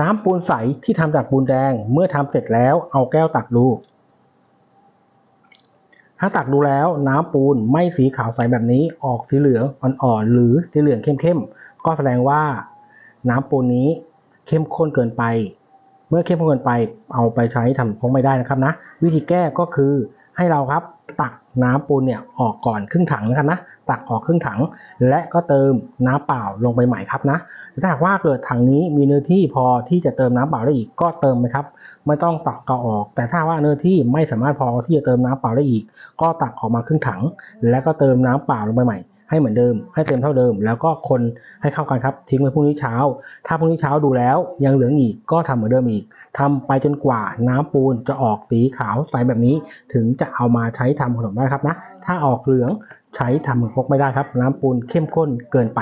น้ำปูนใสที่ทำจากปูนแดงเมื่อทำเสร็จแล้วเอาแก้วตักดู ถ้าตักดูแล้วน้ำปูนไม่สีขาวใสแบบนี้ออกสีเหลืองอ่อนๆหรือสีเหลืองเข้มๆก็แสดงว่า น้ำปูนนี้เข้มข้นเกินไป เมื่อเข้มข้นเกินไปเอาไปใช้ทำคงไม่ได้นะครับนะ วิธีแก้ก็คือ ให้เราครับตักน้ำปูนเนี่ยออกก่อนครึ่งถังนะครับนะตักออกครึ่งถัง และก็เติมน้ำเปล่าลงไปใหม่ครับนะถ้าหากว่าเกิดถังนี้มีเนื้อที่พอที่จะเติมน้ำเปล่าได้อีกก็เติมไปครับ ไม่ต้องตักเกาออก แต่ถ้าว่าเนื้อที่ไม่สามารถพอที่จะเติมน้ำเปล่าได้อีก ก็ตักออกมาครึ่งถัง และก็เติมน้ำเปล่าลงไปใหม่ ให้เหมือนเดิม ให้เต็มเท่าเดิม แล้วก็คนให้เข้ากันครับ ทิ้งไว้พรุ่งนี้เช้า ถ้าพรุ่งนี้เช้าดูแล้วยังเหลืองอีกก็ทำเหมือนเดิมอีกทำไปจนกว่าน้ำปูนจะออกสีขาวใสแบบนี้ ถึงจะเอามาใช้ทำขนมได้ครับนะ ถ้าออกเหลืองใช้ทำขนมครกไม่ได้ครับ น้ำปูนเข้มข้นเกินไป